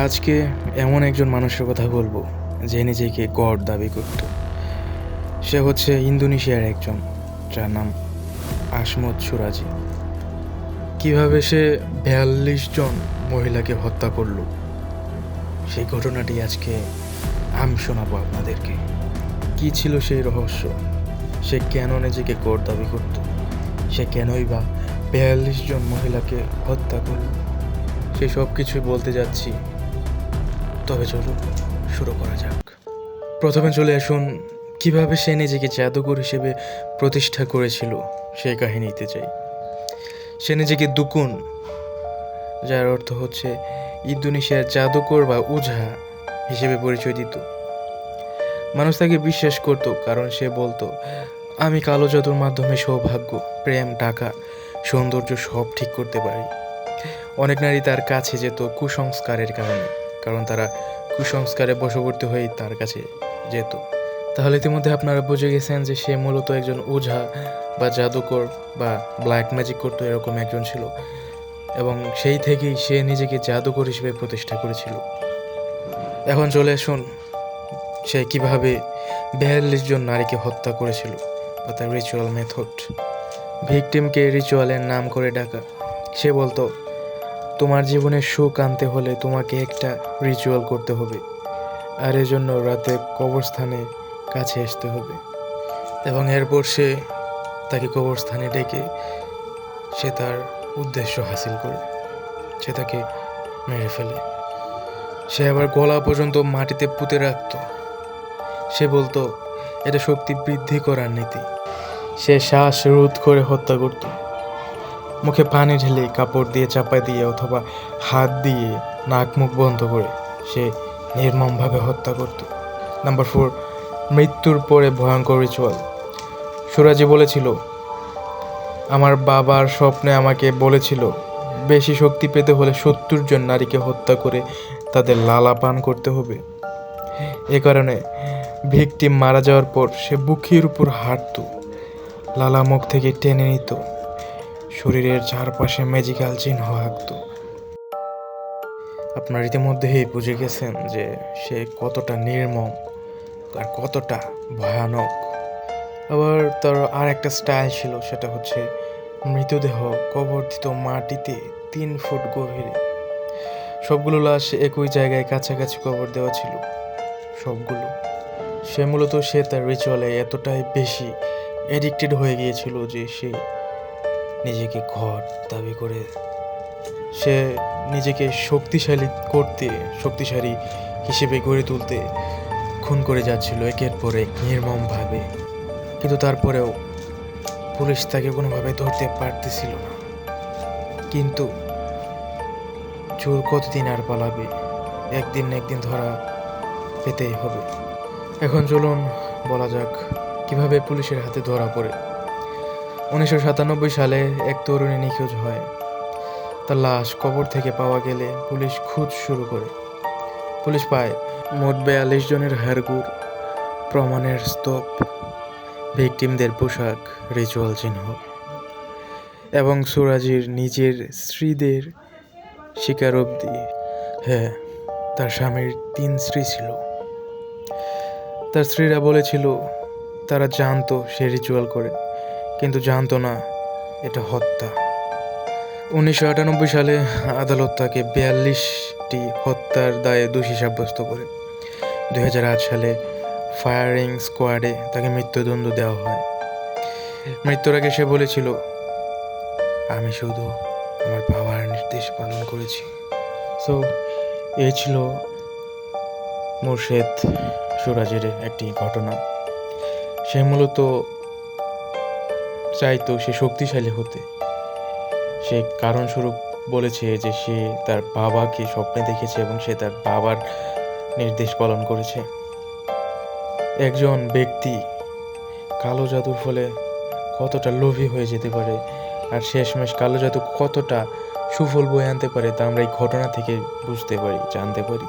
আজকে এমন একজন মানুষের কথা বলব, যে নিজেকে গড দাবি করত। সে হচ্ছে ইন্দোনেশিয়ার একজন, যার নাম আসমত সুরাজি। কীভাবে সে বিয়াল্লিশ জন মহিলাকে হত্যা করল, সেই ঘটনাটি আজকে আমি শোনাবো আপনাদেরকে। কি ছিল সেই রহস্য? সে কেন নিজেকে গড দাবি করত? সে কেনই বা বিয়াল্লিশ জন মহিলাকে হত্যা করল? সে সব কিছুই বলতে যাচ্ছি তবে চলুন, শুরু করা যাক। প্রথমে চলে আসুন, কীভাবে সে নিজেকে জাদুকর হিসেবে প্রতিষ্ঠা করেছিল সেই কাহিনীতে চাই সে নিজেকে দুকুন, যার অর্থ হচ্ছে ইন্দোনেশিয়ার জাদুকর বা উঝা হিসেবে পরিচয় দিত। মানুষ তাকে বিশ্বাস করত, কারণ সে বলতো, আমি কালো জাদুর মাধ্যমে সৌভাগ্য, প্রেম, টাকা, সৌন্দর্য সব ঠিক করতে পারি। অনেক নারী তার কাছে যেত কুসংস্কারের কারণে। কারণ তারা কুসংস্কারে বশবর্তী হয়েই তার কাছে যেত। তাহলে ইতিমধ্যে আপনারা বুঝে গেছেন যে সে মূলত একজন ওঝা বা জাদুকর বা ব্ল্যাক ম্যাজিক করতো এরকম একজন ছিল। এবং সেই থেকেই সে নিজেকে জাদুকর হিসেবে প্রতিষ্ঠা করেছিল। এখন চলে আসুন, সে কীভাবে বিয়াল্লিশ জন নারীকে হত্যা করেছিল বা তার রিচুয়াল মেথড ভিকটিমকে রিচুয়ালের নাম করে ডাকা। সে বলতো তোমার জীবনে সুখ আনতে হলে তোমাকে একটা রিচুয়াল করতে হবে। আর এজন্য রাতে কবরস্থানে কাছে আসতে হবে। এবং এরপর সে তাকে কবরস্থানে ডেকে সে তার উদ্দেশ্য হাসিল করে। সে তাকে মেরে ফেলে। সে আবার গলা পর্যন্ত মাটিতে পুঁতে রাখত। সে বলতো, এটা শক্তি বৃদ্ধি করার নীতি। সে শ্বাস রোধ করে হত্যা করতো। মুখে পানি ঢেলে কাপড় দিয়ে চাপাই দিয়ে অথবা হাত দিয়ে নাক মুখ বন্ধ করে সে নির্মমভাবে হত্যা করত। নাম্বার ফোর মৃত্যুর পরে ভয়ঙ্কর রিচুয়াল সুরাজি বলেছিল, আমার বাবার স্বপ্নে আমাকে বলেছিল, বেশি শক্তি পেতে হলে সত্তর জন নারীকে হত্যা করে তাদের লালা পান করতে হবে। এ কারণে ভিকটিম মারা যাওয়ার পর সে বুকের উপর হাঁটত, লালা মুখ থেকে টেনে নিত। শরীরের চারপাশে ম্যাজিক্যাল চিহ্ন আঁকত আপনার ইতিমধ্যেই বুঝে গেছেন যে সে কতটা নির্মম আর কতটা ভয়ানক। আবার তার আর একটা স্টাইল ছিল, সেটা হচ্ছে মৃতদেহ কবর্ধিত মাটিতে তিন ফুট গভীরে। সবগুলো লাশ একই জায়গায় কাছাকাছি কবর দেওয়া ছিল। সবগুলো। সে মূলত সে তার রিচুয়ালে এতটাই বেশি এডিক্টেড হয়ে গিয়েছিল যে সে নিজেকে ঘর দাবি করে সে নিজেকে শক্তিশালী করতে শক্তিশালী হিসেবে গড়ে তুলতে খুন করে যাচ্ছিল একের পর এক নির্মমভাবে। কিন্তু তারপরেও পুলিশ তাকে কোনোভাবে ধরতে পারতেছিল না। কিন্তু চোর কতদিন আর পালাবে? একদিন না একদিন ধরা পেতেই হবে। এখন চলুন বলা যাক, কীভাবে পুলিশের হাতে ধরা পড়ে। উনিশশো সাতানব্বই সালে এক তরুণী নিখোঁজ হয়। তার লাশ কবর থেকে পাওয়া গেলে পুলিশ খুঁজ শুরু করে। পুলিশ পায়, মোট বেয়াল্লিশ জনের হাড়গুড়, প্রমাণের স্তূপ, ভিকটিমদের পোশাক, রিচুয়াল চিহ্ন এবং সুরাজির নিজের স্ত্রীদের স্বীকারোক্তি। হ্যাঁ তার স্বামীর তিন স্ত্রী ছিল। তার স্ত্রীরা বলেছিল, তারা জানতো সে রিচুয়াল করে। কিন্তু জানতো না, এটা হত্যা। উনিশশো আটানব্বই সালে আদালত তাকে বিয়াল্লিশটি হত্যার দায়ে দোষী সাব্যস্ত করে। দুই হাজার আট সালে ফায়ারিং স্কোয়াডে তাকে মৃত্যুদণ্ড দেওয়া হয়। মৃত্যুর আগে সে বলেছিল, আমি শুধু আমার বাবার নির্দেশ পালন করেছি। সো এ ছিল মুর্শেদ সুরাজের একটি ঘটনা। সে মূলত চাইতো সে শক্তিশালী হতে। সে কারণস্বরূপ বলেছে যে সে তার বাবাকে স্বপ্নে দেখেছে এবং সে তার বাবার নির্দেশ পালন করেছে। একজন ব্যক্তি কালো জাদুর ফলে কতটা লোভী হয়ে যেতে পারে আর শেষমেশ কালো জাদু কতটা সুফল বয়ে আনতে পারে তা আমরা এই ঘটনা থেকে বুঝতে পারি, জানতে পারি।